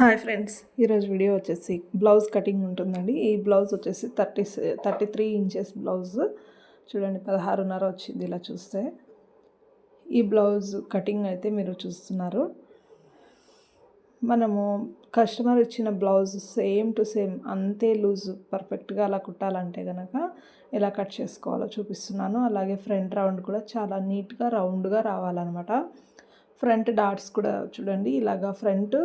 Hi friends. ఈరోజు video వచ్చేసి blouse cutting ఉంటుందండి. ఈ బ్లౌజ్ వచ్చేసి thirty thirty three inches blouse. చూడండి పదహారున్నర వచ్చింది ఇలా చూస్తే. ఈ బ్లౌజ్ కటింగ్ అయితే మీరు చూస్తున్నారు. మనము కస్టమర్ ఇచ్చిన బ్లౌజ్ సేమ్ టు సేమ్ అంతే లూజ్ పర్ఫెక్ట్గా అలా కుట్టాలంటే కనుక ఎలా కట్ చేసుకోవాలో చూపిస్తున్నాను. అలాగే ఫ్రంట్ రౌండ్ కూడా చాలా నీట్గా రౌండ్గా రావాలన్నమాట. ఫ్రంట్ డాట్స్ కూడా చూడండి ఇలాగా ఫ్రంట్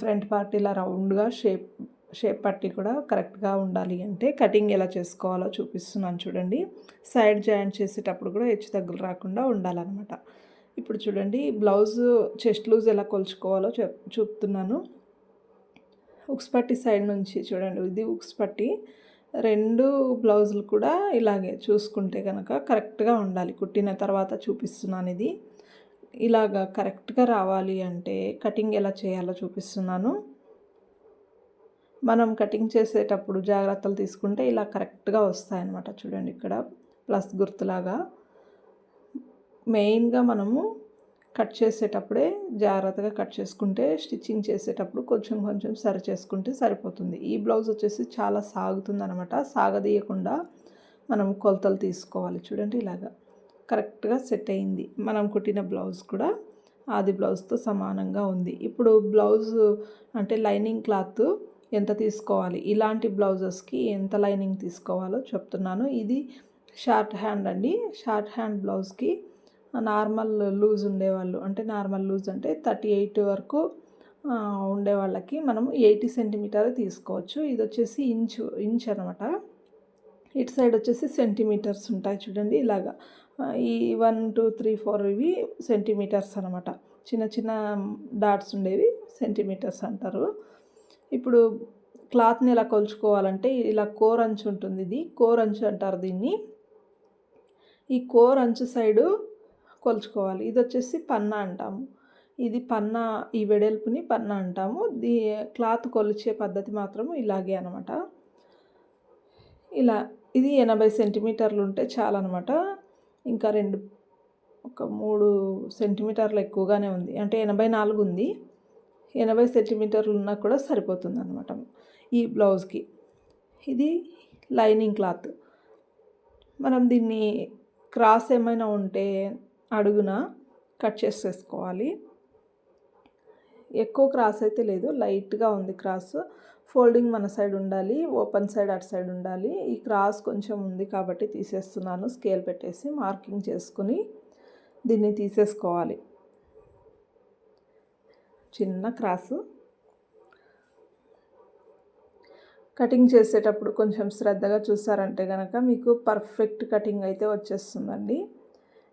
ఫ్రంట్ పార్ట్ ఇలా రౌండ్గా షేప్ షేప్ పట్టి కూడా కరెక్ట్గా ఉండాలి అంటే కటింగ్ ఎలా చేసుకోవాలో చూపిస్తున్నాను చూడండి. సైడ్ జాయింట్ చేసేటప్పుడు కూడా హెచ్చు తగ్గులు రాకుండా ఉండాలన్నమాట. ఇప్పుడు చూడండి బ్లౌజ్ చెస్ట్ లూజ్ ఎలా కొలుచుకోవాలో చెప్ చూపుతున్నాను. ఉక్స్ పట్టి సైడ్ నుంచి చూడండి ఇది ఉక్స్ పట్టి రెండు బ్లౌజులు కూడా ఇలాగే చూసుకుంటే కనుక కరెక్ట్గా ఉండాలి. కుట్టిన తర్వాత చూపిస్తున్నాను ఇది. ఇలాగా కరెక్ట్గా రావాలి అంటే కటింగ్ ఎలా చేయాలో చూపిస్తున్నాను. మనం కటింగ్ చేసేటప్పుడు జాగ్రత్తలు తీసుకుంటే ఇలా కరెక్ట్గా వస్తాయన్నమాట చూడండి ఇక్కడ ప్లస్ గుర్తులాగా. మెయిన్గా మనము కట్ చేసేటప్పుడే జాగ్రత్తగా కట్ చేసుకుంటే స్టిచ్చింగ్ చేసేటప్పుడు కొంచెం కొంచెం సరి చేసుకుంటే సరిపోతుంది. ఈ బ్లౌజ్ వచ్చేసి చాలా సాగుతుంది అనమాట సాగదీయకుండా మనం కొలతలు తీసుకోవాలి చూడండి ఇలాగా. కరెక్ట్గా సెట్ అయింది. మనం కుట్టిన బ్లౌజ్ కూడా ఆది బ్లౌజ్తో సమానంగా ఉంది. ఇప్పుడు బ్లౌజ్ అంటే లైనింగ్ క్లాత్ ఎంత తీసుకోవాలి? ఇలాంటి బ్లౌజెస్కి ఎంత లైనింగ్ తీసుకోవాలో చెప్తున్నాను. ఇది షార్ట్ హ్యాండ్ అండి. షార్ట్ హ్యాండ్ బ్లౌజ్కి నార్మల్ లూజ్ ఉండేవాళ్ళు అంటే నార్మల్ లూజ్ అంటే థర్టీ ఎయిట్ వరకు ఉండే వాళ్ళకి మనం ఎయిటీ సెంటీమీటర్ తీసుకోవచ్చు. ఇది వచ్చేసి ఇంచు ఇంచ్ అనమాట ఇటు సైడ్ వచ్చేసి సెంటీమీటర్స్ ఉంటాయి చూడండి ఇలాగా. ఈ వన్ టూ త్రీ ఫోర్ ఇవి సెంటీమీటర్స్ అనమాట చిన్న చిన్న డాట్స్ ఉండేవి సెంటీమీటర్స్ అంటారు. ఇప్పుడు క్లాత్ని ఎలా కొలుచుకోవాలంటే ఇలా కోర్ అంచు ఉంటుంది ఇది. కోర్ అంచు అంటారు దీన్ని. ఈ కోర్ అంచు సైడు కొలుచుకోవాలి. ఇది వచ్చేసి పన్నా అంటాము. ఇది పన్నా ఈ వెడల్పుని పన్నా అంటాము. దీ క్లాత్ కొలిచే పద్ధతి మాత్రం ఇలాగే అనమాట ఇలా ఇది ఎనభై సెంటీమీటర్లు ఉంటే చాలన్నమాట. ఇంకా రెండు ఒక మూడు సెంటీమీటర్లు ఎక్కువగానే ఉంది. అంటే ఎనభై నాలుగు ఉంది. ఎనభై సెంటీమీటర్లు ఉన్నా కూడా సరిపోతుంది అనమాట ఈ బ్లౌజ్కి. ఇది లైనింగ్ క్లాత్. మనం దీన్ని క్రాస్ ఏమైనా ఉంటే అడుగున కట్ చేసేసుకోవాలి. ఎక్కువ క్రాస్ అయితే లేదు. లైట్గా ఉంది క్రాస్. ఫోల్డింగ్ మన సైడ్ ఉండాలి ఓపెన్ సైడ్ అటు సైడ్ ఉండాలి. ఈ క్రాస్ కొంచెం ఉంది కాబట్టి తీసేస్తున్నాను. స్కేల్ పెట్టేసి మార్కింగ్ చేసుకుని దీన్ని తీసేసుకోవాలి. చిన్న క్రాసు. కటింగ్ చేసేటప్పుడు కొంచెం శ్రద్ధగా చూసారంటే కనుక మీకు పర్ఫెక్ట్ కటింగ్ అయితే వచ్చేస్తుందండి.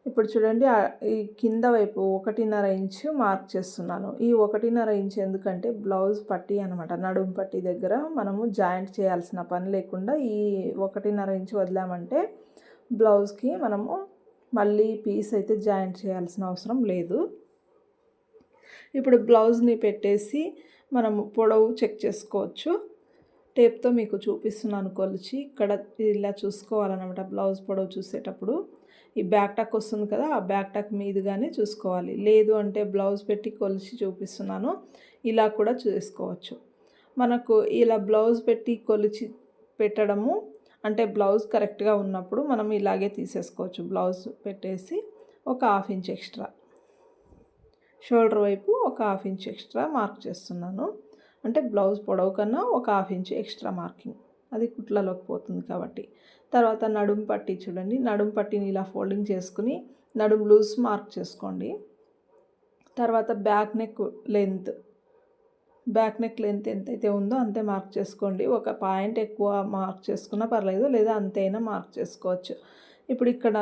ఇప్పుడు చూడండి ఈ కింద వైపు ఒకటిన్నర ఇంచు మార్క్ చేస్తున్నాను. ఈ ఒకటిన్నర ఇంచు ఎందుకంటే బ్లౌజ్ పట్టి అనమాట నడుము పట్టి దగ్గర మనము జాయింట్ చేయాల్సిన పని లేకుండా ఈ ఒకటిన్నర ఇంచు వదిలామంటే బ్లౌజ్కి మనము మళ్ళీ పీస్ అయితే జాయింట్ చేయాల్సిన అవసరం లేదు. ఇప్పుడు బ్లౌజ్ని పెట్టేసి మనము పొడవు చెక్ చేసుకోవచ్చు. టేప్తో మీకు చూపిస్తున్నాను కొలిచి. ఇక్కడ ఇలా చూసుకోవాలన్నమాట బ్లౌజ్ పొడవు చూసేటప్పుడు. ఈ బ్యాక్ టక్ వస్తుంది కదా ఆ బ్యాక్ టక్ మీదుగానే చూసుకోవాలి. లేదు అంటే బ్లౌజ్ పెట్టి కొలిచి చూపిస్తున్నాను ఇలా కూడా చేసుకోవచ్చు. మనకు ఇలా బ్లౌజ్ పెట్టి కొలిచి పెట్టడము అంటే బ్లౌజ్ కరెక్ట్గా ఉన్నప్పుడు మనం ఇలాగే తీసేసుకోవచ్చు. బ్లౌజ్ పెట్టేసి ఒక హాఫ్ ఇంచ్ ఎక్స్ట్రా. షోల్డర్ వైపు ఒక హాఫ్ ఇంచ్ ఎక్స్ట్రా మార్క్ చేస్తున్నాను. అంటే బ్లౌజ్ పొడవు కన్నా ఒక హాఫ్ ఇంచ్ ఎక్స్ట్రా మార్కింగ్. అది కుట్లలోకి పోతుంది కాబట్టి. తర్వాత నడుం పట్టి చూడండి. నడుం పట్టిని ఇలా ఫోల్డింగ్ చేసుకుని నడుం లూజ్ మార్క్ చేసుకోండి. తర్వాత back neck length back neck length ఎంతైతే ఉందో అంతే మార్క్ చేసుకోండి. ఒక పాయింట్ ఎక్కువ మార్క్ చేసుకున్నా పర్లేదు లేదా అంతైనా మార్క్ చేసుకోవచ్చు. ఇప్పుడు ఇక్కడ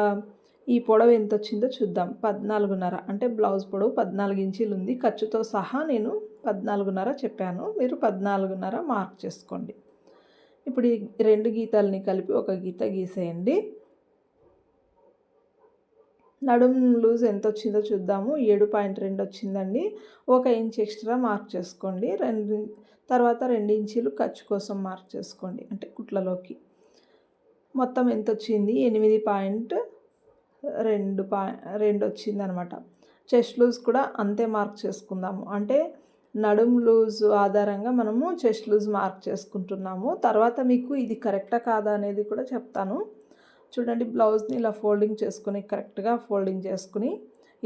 ఈ పొడవు ఎంత వచ్చిందో చూద్దాం. పద్నాలుగున్నర అంటే బ్లౌజ్ పొడవు పద్నాలుగు ఇంచీలు ఉంది. ఖర్చుతో సహా నేను పద్నాలుగున్నర చెప్పాను. మీరు పద్నాలుగున్నర మార్క్ చేసుకోండి. ఇప్పుడు ఈ రెండు గీతాలని కలిపి ఒక గీత గీసేయండి. నడుం లూజ్ ఎంత వచ్చిందో చూద్దాము. ఏడు పాయింట్ రెండు వచ్చిందండి. ఒక ఇంచ్ ఎక్స్ట్రా మార్క్ చేసుకోండి. రెండు తర్వాత రెండు ఇంచీలు ఖర్చు కోసం మార్క్ చేసుకోండి. అంటే కుట్లలోకి. మొత్తం ఎంత వచ్చింది? ఎనిమిది పాయింట్ రెండు పా రెండు వచ్చింది అనమాట చెస్ట్ లూజ్ కూడా అంతే మార్క్ చేసుకుందాము. అంటే నడుం లూజ్ ఆధారంగా మనము చెస్ట్ లూజ్ మార్క్ చేసుకుంటున్నాము. తర్వాత మీకు ఇది కరెక్టా కాదా అనేది కూడా చెప్తాను. చూడండి బ్లౌజ్ని ఇలా ఫోల్డింగ్ చేసుకుని కరెక్ట్గా ఫోల్డింగ్ చేసుకుని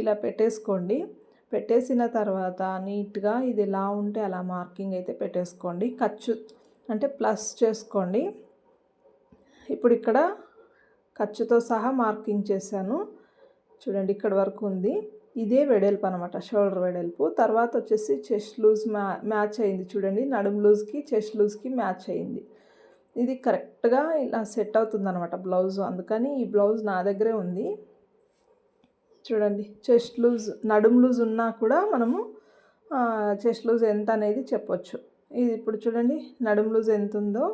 ఇలా పెట్టేసుకోండి. పెట్టేసిన తర్వాత నీట్గా ఇది ఎలా ఉంటే అలా మార్కింగ్ అయితే పెట్టేసుకోండి. ఖర్చు అంటే ప్లస్ చేసుకోండి. ఇప్పుడు ఇక్కడ ఖర్చుతో సహా మార్కింగ్ చేశాను. చూడండి ఇక్కడ వరకు ఉంది. ఇదే వెడల్పు అనమాట షోల్డర్ వెడల్పు. తర్వాత వచ్చేసి చెస్ట్ లూజ్ మ్యా మ్యాచ్ అయింది చూడండి నడుము లూజ్కి చెస్ట్ లూజ్కి మ్యాచ్ అయింది. ఇది కరెక్ట్గా ఇలా సెట్ అవుతుంది అనమాట బ్లౌజ్. అందుకని ఈ బ్లౌజ్ నా దగ్గరే ఉంది. చూడండి చెస్ట్ లూజ్ నడుము లూజ్ ఉన్నా కూడా మనము చెస్ట్ లూజ్ ఎంత అనేది చెప్పొచ్చు. ఇది ఇప్పుడు చూడండి నడుము లూజ్ ఎంత ఉందో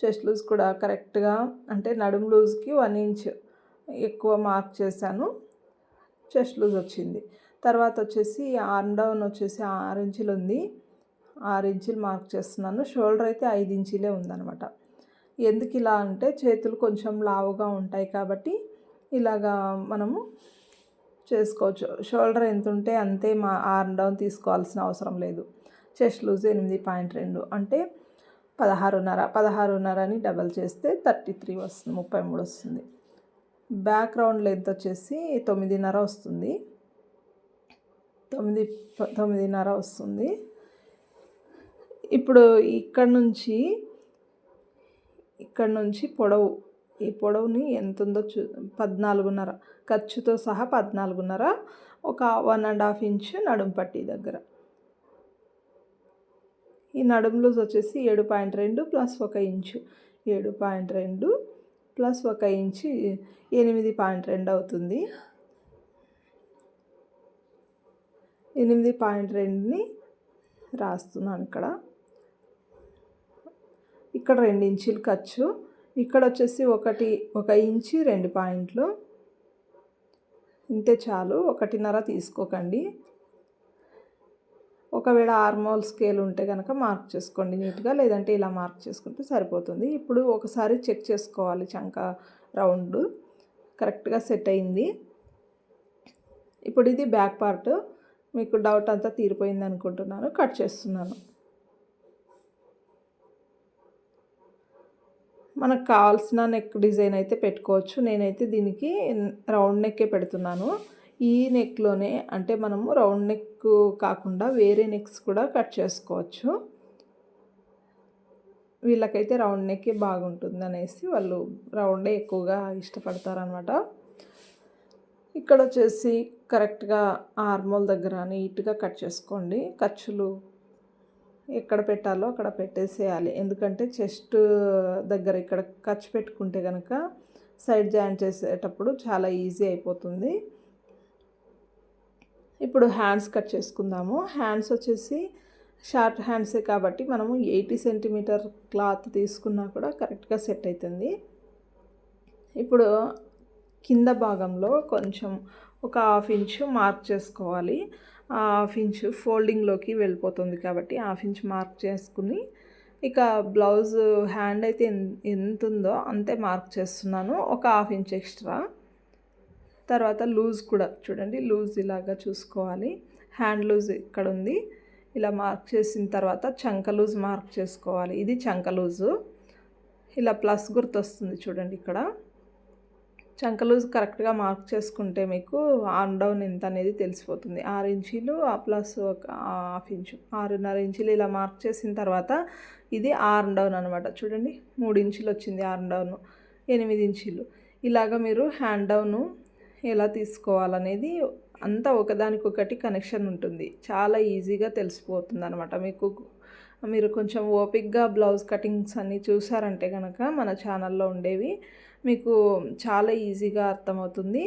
చెస్ట్ లూజ్ కూడా కరెక్ట్గా అంటే నడుము లూజ్కి వన్ ఇంచ్ ఎక్కువ మార్క్ చేశాను. చెస్ట్ లూజ్ వచ్చింది. తర్వాత వచ్చేసి ఆర్మ్ డౌన్ వచ్చేసి ఆరు ఇంచులు ఉంది. ఆరు ఇంచులు మార్క్ చేస్తున్నాను. షోల్డర్ అయితే ఐదు ఇంచులే ఉందనమాట ఎందుకు ఇలా అంటే చేతులు కొంచెం లావుగా ఉంటాయి కాబట్టి ఇలాగా మనము చేసుకోవచ్చు. షోల్డర్ ఎంత ఉంటే అంతే మా ఆర్మ్ డౌన్ తీసుకోవాల్సిన అవసరం లేదు. చెస్ట్ లూజ్ ఎనిమిది పాయింట్ రెండు అంటే పదహారున్నర. పదహారున్నర అని డబల్ చేస్తే థర్టీ త్రీ వస్తుంది ముప్పై మూడు వస్తుంది. బ్యాక్గ్రౌండ్ లెంత్ వచ్చేసి తొమ్మిదిన్నర వస్తుంది. తొమ్మిది తొమ్మిదిన్నర వస్తుంది. ఇప్పుడు ఇక్కడ నుంచి ఇక్కడ నుంచి పొడవు ఈ పొడవుని ఎంత ఉందో చూ పద్నాలుగున్నర ఖర్చుతో సహా పద్నాలుగున్నర ఒక వన్ అండ్ హాఫ్ ఇంచ్ నడుం పట్టి దగ్గర. ఈ నడుం లూజ్ వచ్చేసి ఏడు పాయింట్ రెండు ప్లస్ ఒక ఇంచు ఏడు పాయింట్ రెండు ప్లస్ ఒక ఇంచు ఎనిమిది పాయింట్ రెండు అవుతుంది. ఎనిమిది పాయింట్ రెండుని రాస్తున్నాను ఇక్కడ. ఇక్కడ రెండు ఇంచులు ఖర్చు. ఇక్కడ వచ్చేసి ఒకటి ఒక ఇంచి రెండు పాయింట్లు. ఇంతే చాలు. ఒకటిన్నర తీసుకోకండి. ఒకవేళ ఆర్మోల్ స్కేల్ ఉంటే కనుక మార్క్ చేసుకోండి నీట్గా లేదంటే ఇలా మార్క్ చేసుకుంటే సరిపోతుంది. ఇప్పుడు ఒకసారి చెక్ చేసుకోవాలి చంక రౌండ్. కరెక్ట్గా సెట్ అయింది. ఇప్పుడు ఇది బ్యాక్ పార్ట్. మీకు డౌట్ అంతా తీరిపోయింది అనుకుంటున్నాను. కట్ చేస్తున్నాను. మనకు కావాల్సిన నెక్ డిజైన్ అయితే పెట్టుకోవచ్చు. నేనైతే దీనికి రౌండ్ నెక్కే పెడుతున్నాను. ఈ నెక్లోనే అంటే మనము రౌండ్ నెక్ కాకుండా వేరే నెక్స్ కూడా కట్ చేసుకోవచ్చు. వీళ్ళకైతే రౌండ్ నెక్కే బాగుంటుంది అనేసి వాళ్ళు రౌండే ఎక్కువగా ఇష్టపడతారనమాట. ఇక్కడ వచ్చేసి కరెక్ట్గా ఆర్మోల్ దగ్గర నీట్గా కట్ చేసుకోండి. ఖర్చులు ఎక్కడ పెట్టాలో అక్కడ పెట్టేసేయాలి. ఎందుకంటే చెస్ట్ దగ్గర ఇక్కడ ఖర్చు పెట్టుకుంటే కనుక సైడ్ జాయిన్ చేసేటప్పుడు చాలా ఈజీ అయిపోతుంది. ఇప్పుడు హ్యాండ్స్ కట్ చేసుకుందాము. హ్యాండ్స్ వచ్చేసి షార్ట్ హ్యాండ్సే కాబట్టి మనము ఎయిటీ సెంటీమీటర్ క్లాత్ తీసుకున్నా కూడా కరెక్ట్గా సెట్ అవుతుంది ఇప్పుడు కింద భాగంలో కొంచెం ఒక హాఫ్ ఇంచు మార్క్ చేసుకోవాలి. హాఫ్ ఇంచ్ ఫోల్డింగ్లోకి వెళ్ళిపోతుంది కాబట్టి హాఫ్ ఇంచ్ మార్క్ చేసుకుని ఇక బ్లౌజ్ హ్యాండ్ అయితే ఎంత ఉందో అంతే మార్క్ చేస్తున్నాను. ఒక హాఫ్ ఇంచ్ ఎక్స్ట్రా. తర్వాత లూజ్ కూడా చూడండి లూజ్ ఇలాగా చూసుకోవాలి. హ్యాండ్ లూజ్ ఇక్కడ ఉంది. ఇలా మార్క్ చేసిన తర్వాత చంక లూజ్ మార్క్ చేసుకోవాలి. ఇది చంక లూజు. ఇలా ప్లస్ గుర్తు వస్తుంది చూడండి ఇక్కడ. చంక లూజ్ కరెక్ట్గా మార్క్ చేసుకుంటే మీకు ఆన్ డౌన్ ఎంత అనేది తెలిసిపోతుంది. ఆరు ఇంచీలు ప్లస్ ఒక హాఫ్ ఇంచు. ఆరున్నర ఇంచులు ఇలా మార్క్ చేసిన తర్వాత ఇది ఆర్ డౌన్ అనమాట చూడండి మూడు ఇంచులు వచ్చింది ఆర్ డౌన్. ఎనిమిది ఇంచులు. ఇలాగ మీరు హ్యాండ్ డౌను ఎలా తీసుకోవాలనేది అంతా ఒకదానికొకటి కనెక్షన్ ఉంటుంది. చాలా ఈజీగా తెలిసిపోతుంది అనమాట మీకు మీరు కొంచెం ఓపిక్గా బ్లౌజ్ కటింగ్స్ అన్నీ చూసారంటే కనుక మన ఛానల్లో ఉండేవి మీకు చాలా ఈజీగా అర్థమవుతుంది.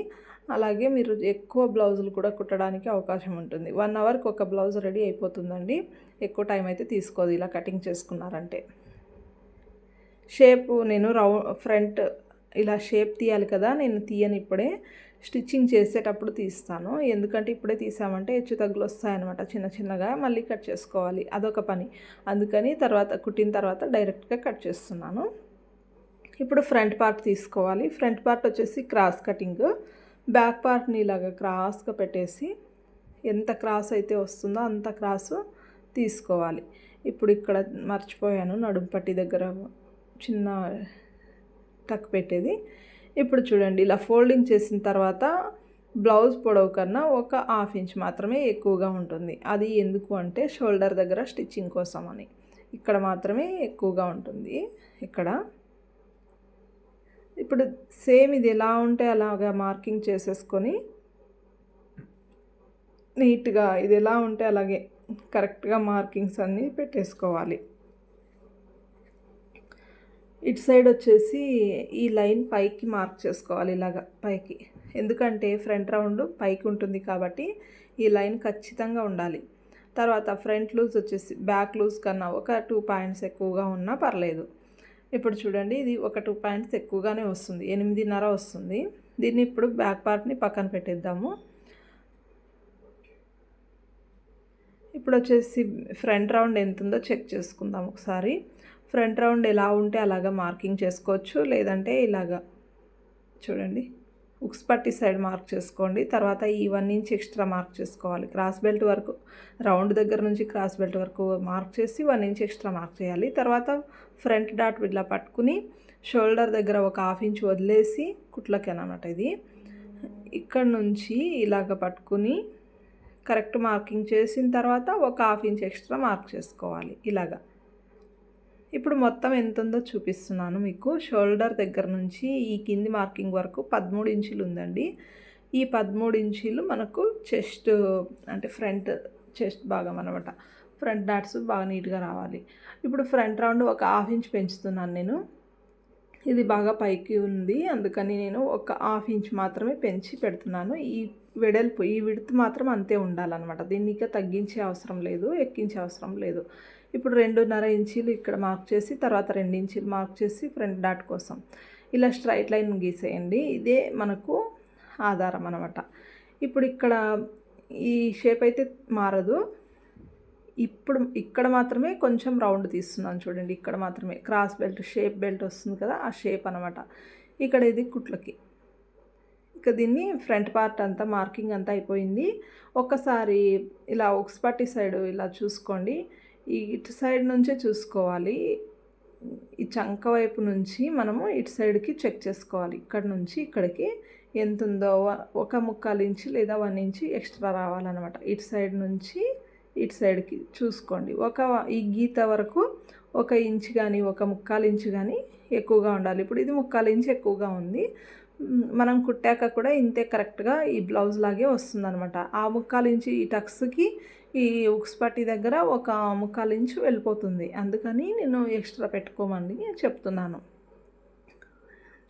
అలాగే మీరు ఎక్కువ బ్లౌజులు కూడా కుట్టడానికి అవకాశం ఉంటుంది. వన్ అవర్కి ఒక బ్లౌజ్ రెడీ అయిపోతుందండి. ఎక్కువ టైం అయితే తీసుకోదు ఇలా కటింగ్ చేసుకున్నారంటే. షేప్ నేను రౌ ఫ్రంట్ ఇలా షేప్ తీయాలి కదా నేను తీయను ఇప్పుడే స్టిచ్చింగ్ చేసేటప్పుడు తీస్తాను. ఎందుకంటే ఇప్పుడే తీసామంటే హెచ్చు తగ్గులు వస్తాయన్నమాట చిన్న చిన్నగా. మళ్ళీ కట్ చేసుకోవాలి. అదొక పని. అందుకని తర్వాత కుట్టిన తర్వాత డైరెక్ట్గా కట్ చేస్తున్నాను. ఇప్పుడు ఫ్రంట్ పార్ట్ తీసుకోవాలి. ఫ్రంట్ పార్ట్ వచ్చేసి క్రాస్ కటింగ్. బ్యాక్ పార్ట్ని ఇలాగ క్రాస్గా పెట్టేసి ఎంత క్రాస్ అయితే వస్తుందో అంత క్రాస్ తీసుకోవాలి. ఇప్పుడు ఇక్కడ మర్చిపోయాను. నడుము పట్టి దగ్గర చిన్న టక్ పెట్టేది. ఇప్పుడు చూడండి ఇలా ఫోల్డింగ్ చేసిన తర్వాత బ్లౌజ్ పొడవు కన్నా ఒక హాఫ్ ఇంచ్ మాత్రమే ఎక్కువగా ఉంటుంది. అది ఎందుకు అంటే షోల్డర్ దగ్గర స్టిచ్చింగ్ కోసం అని. ఇక్కడ మాత్రమే ఎక్కువగా ఉంటుంది. ఇక్కడ ఇప్పుడు సేమ్ ఇది ఎలా ఉంటే అలాగా మార్కింగ్ చేసేసుకొని నీట్గా ఇది ఎలా ఉంటే అలాగే కరెక్ట్గా మార్కింగ్స్ అన్నీ పెట్టేసుకోవాలి. ఇటు సైడ్ వచ్చేసి ఈ లైన్ పైకి మార్క్ చేసుకోవాలి ఇలాగా పైకి. ఎందుకంటే ఫ్రంట్ రౌండ్ పైకి ఉంటుంది కాబట్టి ఈ లైన్ ఖచ్చితంగా ఉండాలి. తర్వాత ఫ్రంట్ లూజ్ వచ్చేసి బ్యాక్ లూజ్ కన్నా ఒక టూ పాయింట్స్ ఎక్కువగా ఉన్నా పర్లేదు. ఇప్పుడు చూడండి ఇది ఒక టూ పాయింట్స్ ఎక్కువగానే వస్తుంది. ఎనిమిదిన్నర వస్తుంది. దీన్ని ఇప్పుడు బ్యాక్ పార్ట్ని పక్కన పెట్టేద్దాము. ఇప్పుడు వచ్చేసి ఫ్రంట్ రౌండ్ ఎంత ఉందో చెక్ చేసుకుందాం ఒకసారి. ఫ్రంట్ రౌండ్ ఎలా ఉంటే అలాగా మార్కింగ్ చేసుకోవచ్చు. లేదంటే ఇలాగా చూడండి. ఉక్స్ పట్టి సైడ్ మార్క్ చేసుకోండి. తర్వాత ఈ వన్ ఇంచ్ ఎక్స్ట్రా మార్క్ చేసుకోవాలి. క్రాస్ బెల్ట్ వరకు రౌండ్ దగ్గర నుంచి క్రాస్ బెల్ట్ వరకు మార్క్ చేసి వన్ ఇంచ్ ఎక్స్ట్రా మార్క్ చేయాలి. తర్వాత ఫ్రంట్ డాట్ ఇట్లా పట్టుకుని షోల్డర్ దగ్గర ఒక హాఫ్ ఇంచ్ వదిలేసి కుట్లకి అనమాట ఇది. ఇక్కడ నుంచి ఇలాగ పట్టుకుని కరెక్ట్ మార్కింగ్ చేసిన తర్వాత ఒక హాఫ్ ఇంచ్ ఎక్స్ట్రా మార్క్ చేసుకోవాలి. ఇలాగా. ఇప్పుడు మొత్తం ఎంత ఉందో చూపిస్తున్నాను మీకు. షోల్డర్ దగ్గర నుంచి ఈ కింది మార్కింగ్ వరకు పదమూడు ఇంచులు ఉందండి. ఈ పదమూడు ఇంచీలు మనకు చెస్ట్ అంటే ఫ్రంట్ చెస్ట్ భాగం అనమాట ఫ్రంట్ డాట్స్ బాగా నీట్గా రావాలి. ఇప్పుడు ఫ్రంట్ రౌండ్ ఒక హాఫ్ ఇంచ్ పెంచుతున్నాను నేను. ఇది బాగా పైకి ఉంది. అందుకని నేను ఒక హాఫ్ ఇంచ్ మాత్రమే పెంచి పెడుతున్నాను. ఈ వెడల్పు ఈ విడుతు మాత్రం అంతే ఉండాలన్నమాట. దీన్ని ఇంకా తగ్గించే అవసరం లేదు ఎక్కించే అవసరం లేదు. ఇప్పుడు రెండున్నర ఇంచీలు ఇక్కడ మార్క్ చేసి తర్వాత రెండు ఇంచీలు మార్క్ చేసి ఫ్రంట్ డాట్ కోసం. ఇలా స్ట్రైట్ లైన్ గీసేయండి. ఇదే మనకు ఆధారం అనమాట ఇప్పుడు ఇక్కడ ఈ షేప్ అయితే మారదు. ఇప్పుడు ఇక్కడ మాత్రమే కొంచెం రౌండ్ తీస్తున్నాను చూడండి. ఇక్కడ మాత్రమే క్రాస్ బెల్ట్ షేప్ బెల్ట్ వస్తుంది కదా ఆ షేప్ అనమాట ఇక్కడ ఇది కుట్లకి. ఇక దీన్ని ఫ్రంట్ పార్ట్ అంతా మార్కింగ్ అంతా అయిపోయింది. ఒక్కసారి ఇలా ఒక్స్పాటి సైడ్ ఇలా చూసుకోండి. ఇటు సైడ్ నుంచే చూసుకోవాలి. ఈ చంక వైపు నుంచి మనము ఇటు సైడ్కి చెక్ చేసుకోవాలి. ఇక్కడ నుంచి ఇక్కడికి ఎంత ఉందో ఒక ముక్కాలు ఇంచు లేదా వన్ ఇంచు ఎక్స్ట్రా రావాలన్నమాట. ఇటు సైడ్ నుంచి ఇటు సైడ్కి చూసుకోండి. ఒక ఈ గీత వరకు ఒక ఇంచు కానీ ఒక ముక్కాలు ఇంచు కానీ ఎక్కువగా ఉండాలి. ఇప్పుడు ఇది ముక్కాలు ఇంచు ఎక్కువగా ఉంది. మనం కుట్టాక కూడా ఇంతే కరెక్ట్గా ఈ బ్లౌజ్ లాగే వస్తుందనమాట ఆ ముక్కాలు ఇంచు ఈ టక్స్కి ఈ ఉక్స్ పట్టి దగ్గర ఒక ముక్కాలు ఇంచు వెళ్ళిపోతుంది. అందుకని నేను ఎక్స్ట్రా పెట్టుకోమని చెప్తున్నాను.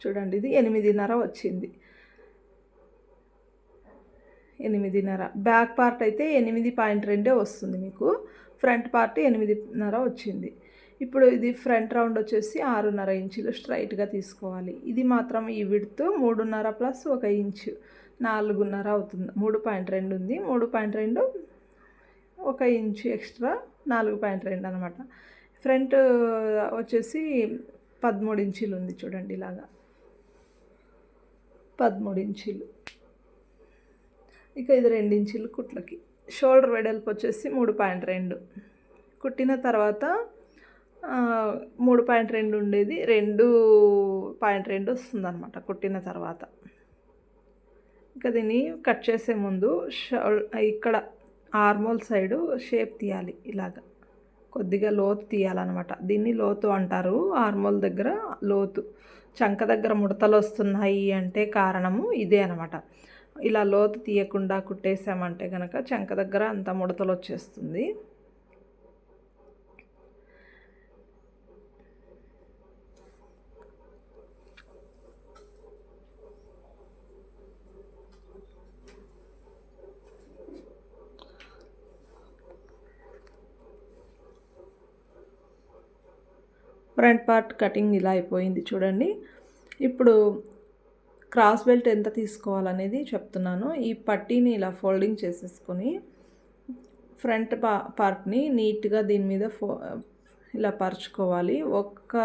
చూడండి ఇది ఎనిమిదిన్నర వచ్చింది. ఎనిమిదిన్నర. బ్యాక్ పార్ట్ అయితే ఎనిమిది పాయింట్ రెండే వస్తుంది మీకు. ఫ్రంట్ పార్ట్ ఎనిమిదిన్నర వచ్చింది. ఇప్పుడు ఇది ఫ్రంట్ రౌండ్ వచ్చేసి ఆరున్నర ఇంచులు స్ట్రైట్గా తీసుకోవాలి. ఇది మాత్రం ఈ విడుతు మూడున్నర ప్లస్ ఒక ఇంచు నాలుగున్నర అవుతుంది. మూడు పాయింట్ రెండు ఉంది. మూడు పాయింట్ రెండు ఒక ఇంచు ఎక్స్ట్రా నాలుగు పాయింట్ రెండు అనమాట ఫ్రంట్ వచ్చేసి పదమూడు ఇంచీలు ఉంది చూడండి ఇలాగా. పదమూడు ఇంచులు. ఇక ఇది రెండు ఇంచులు కుట్లకి. షోల్డర్ వెడల్పు వచ్చేసి మూడు పాయింట్ రెండు. కుట్టిన తర్వాత మూడు పాయింట్ రెండు ఉండేది. రెండు పాయింట్ రెండు వస్తుంది అనమాట కుట్టిన తర్వాత. ఇంకా దీన్ని కట్ చేసే ముందు ఇక్కడ ఆర్మోల్ సైడు షేప్ తీయాలి ఇలాగ. కొద్దిగా లోతు తీయాలన్నమాట. దీన్ని లోతు అంటారు. ఆర్మోల్ దగ్గర లోతు. చంక దగ్గర ముడతలు వస్తున్నాయి అంటే కారణము ఇదే అనమాట ఇలా లోతు తీయకుండా కుట్టేసామంటే కనుక చంక దగ్గర అంత ముడతలు వచ్చేస్తుంది. ఫ్రంట్ పార్ట్ కటింగ్ ఇలా అయిపోయింది చూడండి. ఇప్పుడు క్రాస్ బెల్ట్ ఎంత తీసుకోవాలనేది చెప్తున్నాను. ఈ పట్టీని ఇలా ఫోల్డింగ్ చేసేసుకొని ఫ్రంట్ పా పార్ట్ని నీట్గా దీని మీద ఫో ఇలా పరుచుకోవాలి. ఒక్క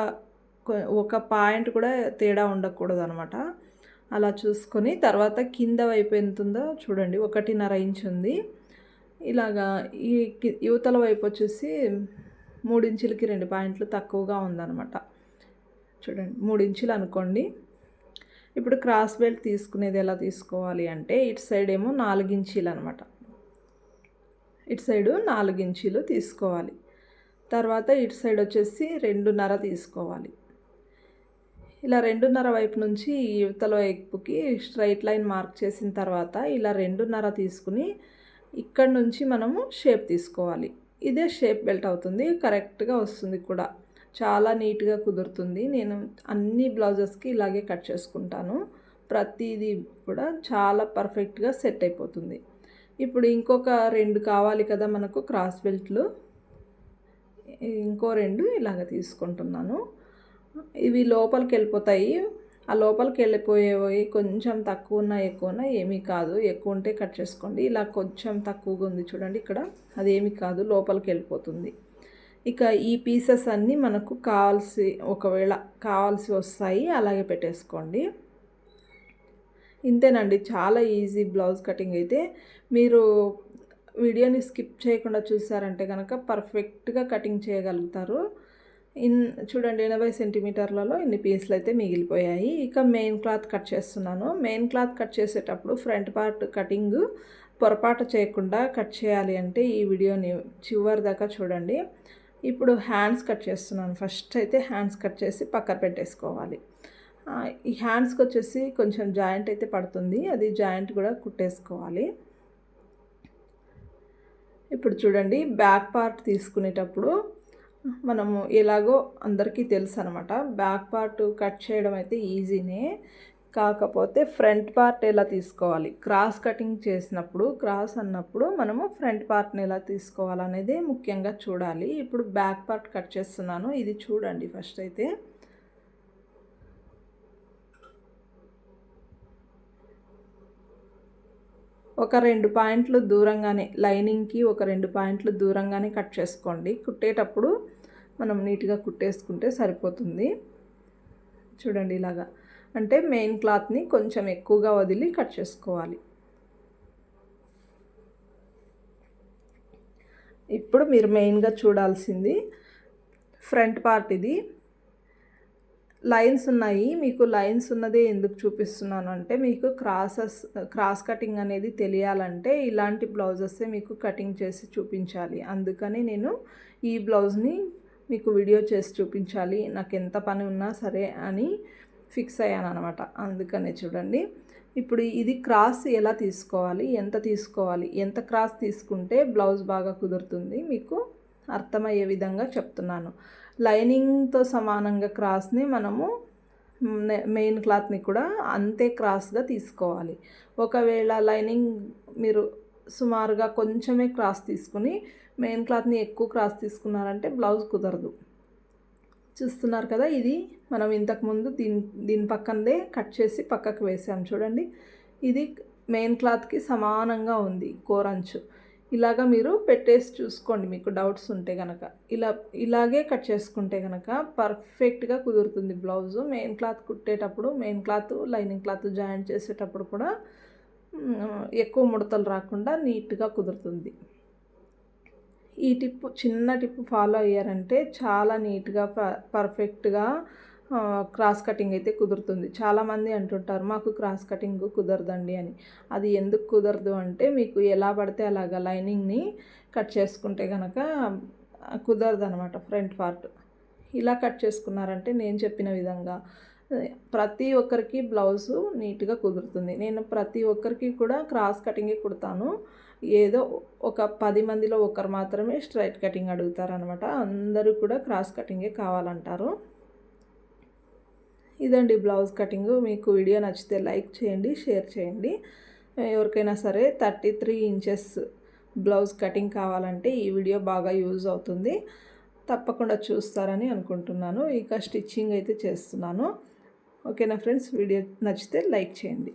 ఒక పాయింట్ కూడా తేడా ఉండకూడదు అనమాట అలా చూసుకొని తర్వాత కింద వైపు ఎంత ఉందో చూడండి. ఒకటిన్నర ఇంచ్ ఉంది. ఇలాగా ఈ యువతల వైపు వచ్చేసి మూడించులకి రెండు పాయింట్లు తక్కువగా ఉందన్నమాట. చూడండి మూడించులు అనుకోండి. ఇప్పుడు క్రాస్ బెల్ట్ తీసుకునేది ఎలా తీసుకోవాలి అంటే ఇటు సైడ్ ఏమో నాలుగించీలు అనమాట ఇటు సైడు నాలుగించీలు తీసుకోవాలి. తర్వాత ఇటు సైడ్ వచ్చేసి రెండున్నర తీసుకోవాలి. ఇలా రెండున్నర వైపు నుంచి యువతల వైపుకి స్ట్రైట్ లైన్ మార్క్ చేసిన తర్వాత ఇలా రెండున్నర తీసుకుని ఇక్కడ నుంచి మనము షేప్ తీసుకోవాలి. ఇదే షేప్ బెల్ట్ అవుతుంది కరెక్ట్గా వస్తుంది కూడా. చాలా నీట్గా కుదురుతుంది. నేను అన్ని బ్లౌజెస్కి ఇలాగే కట్ చేసుకుంటాను. ప్రతిదీ కూడా చాలా పర్ఫెక్ట్గా సెట్ అయిపోతుంది. ఇప్పుడు ఇంకొక రెండు కావాలి కదా మనకు క్రాస్ బెల్ట్లు. ఇంకో రెండు ఇలాగ తీసుకుంటున్నాను. ఇవి లోపలికి వెళ్ళిపోతాయి. ఆ లోపలికి వెళ్ళిపోయేవి కొంచెం తక్కువ ఉన్నా ఎక్కువ ఉన్నా ఏమీ కాదు. ఎక్కువ ఉంటే కట్ చేసుకోండి. ఇలా కొంచెం తక్కువగా ఉంది చూడండి ఇక్కడ. అదేమీ కాదు. లోపలికి వెళ్ళిపోతుంది. ఇక ఈ పీసెస్ అన్నీ మనకు కావాల్సి ఒకవేళ కావాల్సి వస్తాయి అలాగే పెట్టేసుకోండి. ఇంతేనండి. చాలా ఈజీ బ్లౌజ్ కటింగ్ అయితే. మీరు వీడియోని స్కిప్ చేయకుండా చూసారంటే కనుక పర్ఫెక్ట్గా కటింగ్ చేయగలుగుతారు. ఇన్ చూడండి ఎనభై సెంటీమీటర్లలో ఇన్ని పీసులు అయితే మిగిలిపోయాయి. ఇక మెయిన్ క్లాత్ కట్ చేస్తున్నాను. మెయిన్ క్లాత్ కట్ చేసేటప్పుడు ఫ్రంట్ పార్ట్ కటింగ్ పొరపాటు చేయకుండా కట్ చేయాలి అంటే ఈ వీడియోని చివరి దాకా చూడండి. ఇప్పుడు హ్యాండ్స్ కట్ చేస్తున్నాను. ఫస్ట్ అయితే హ్యాండ్స్ కట్ చేసి పక్కన పెట్టేసుకోవాలి. ఈ హ్యాండ్స్కి వచ్చేసి కొంచెం జాయింట్ అయితే పడుతుంది. అది జాయింట్ కూడా కుట్టేసుకోవాలి. ఇప్పుడు చూడండి బ్యాక్ పార్ట్ తీసుకునేటప్పుడు మనము ఎలాగో అందరికీ తెలుసు అనమాట బ్యాక్ పార్ట్ కట్ చేయడం అయితే ఈజీనే. కాకపోతే ఫ్రంట్ పార్ట్ ఎలా తీసుకోవాలి? క్రాస్ కటింగ్ చేసినప్పుడు క్రాస్ అన్నప్పుడు మనము ఫ్రంట్ పార్ట్ని ఎలా తీసుకోవాలనేది ముఖ్యంగా చూడాలి. ఇప్పుడు బ్యాక్ పార్ట్ కట్ చేస్తున్నాను. ఇది చూడండి ఫస్ట్ అయితే. ఒక రెండు పాయింట్లు దూరంగానే లైనింగ్కి ఒక రెండు పాయింట్లు దూరంగానే కట్ చేసుకోండి. కుట్టేటప్పుడు మనం నీట్గా కుట్టేసుకుంటే సరిపోతుంది. చూడండి ఇలాగా. అంటే మెయిన్ క్లాత్ని కొంచెం ఎక్కువగా వదిలి కట్ చేసుకోవాలి. ఇప్పుడు మీరు మెయిన్గా చూడాల్సింది ఫ్రంట్ పార్ట్ ఇది లైన్స్ ఉన్నాయి. మీకు లైన్స్ ఉన్నదే ఎందుకు చూపిస్తున్నాను అంటే మీకు క్రాసెస్ క్రాస్ కటింగ్ అనేది తెలియాలంటే ఇలాంటి బ్లౌజెసే మీకు కటింగ్ చేసి చూపించాలి. అందుకని నేను ఈ బ్లౌజ్ని మీకు వీడియో చేసి చూపించాలి. నాకు ఎంత పని ఉన్నా సరే అని ఫిక్స్ అయ్యాను అనమాట అందుకనే చూడండి. ఇప్పుడు ఇది క్రాస్ ఎలా తీసుకోవాలి? ఎంత తీసుకోవాలి? ఎంత క్రాస్ తీసుకుంటే బ్లౌజ్ బాగా కుదురుతుంది? మీకు అర్థమయ్యే విధంగా చెప్తున్నాను. లైనింగ్తో సమానంగా క్రాస్ని మనము మెయిన్ క్లాత్ని కూడా అంతే క్రాస్గా తీసుకోవాలి. ఒకవేళ లైనింగ్ మీరు సుమారుగా కొంచెమే క్రాస్ తీసుకుని మెయిన్ క్లాత్ని ఎక్కువ క్రాస్ తీసుకున్నారంటే బ్లౌజ్ కుదరదు. చూస్తున్నారు కదా ఇది మనం ఇంతకుముందు దీని దీని పక్కనదే కట్ చేసి పక్కకు వేసాం చూడండి. ఇది మెయిన్ క్లాత్కి సమానంగా ఉంది కోరంచు. ఇలాగా మీరు పెట్టేసి చూసుకోండి. మీకు డౌట్స్ ఉంటే కనుక ఇలా ఇలాగే కట్ చేసుకుంటే కనుక పర్ఫెక్ట్గా కుదురుతుంది బ్లౌజు. మెయిన్ క్లాత్ కుట్టేటప్పుడు main cloth lining cloth joint చేసేటప్పుడు కూడా ఎక్కువ ముడతలు రాకుండా నీట్గా కుదురుతుంది. ఈ టిప్ చిన్న టిప్ ఫాలో అయ్యారంటే చాలా నీట్గా ప- పర్ఫెక్ట్గా క్రాస్ కటింగ్ అయితే కుదురుతుంది. చాలామంది అంటుంటారు మాకు క్రాస్ కటింగ్ కుదరదండి అని. అది ఎందుకు కుదరదు అంటే మీకు ఎలా పడితే అలాగా లైనింగ్ని కట్ చేసుకుంటే కనుక కుదరదు అనమాట ఫ్రంట్ పార్ట్. ఇలా కట్ చేసుకున్నారంటే నేను చెప్పిన విధంగా ప్రతి ఒక్కరికి బ్లౌజు నీట్గా కుదురుతుంది. నేను ప్రతి ఒక్కరికి కూడా క్రాస్ కటింగే కుడతాను. ఏదో ఒక పది మందిలో ఒకరు మాత్రమే స్ట్రైట్ కటింగ్ అడుగుతారనమాట అందరూ కూడా క్రాస్ కటింగే కావాలంటారు. ఇదండి బ్లౌజ్ కటింగ్. మీకు వీడియో నచ్చితే లైక్ చేయండి షేర్ చేయండి. ఎవరికైనా సరే thirty three inches blouse cutting కావాలంటే ఈ వీడియో బాగా యూజ్ అవుతుంది. తప్పకుండా చూస్తారని అనుకుంటున్నాను. ఇక స్టిచ్చింగ్ అయితే చేస్తున్నాను. ఓకేనా ఫ్రెండ్స్? వీడియో నచ్చితే లైక్ చేయండి.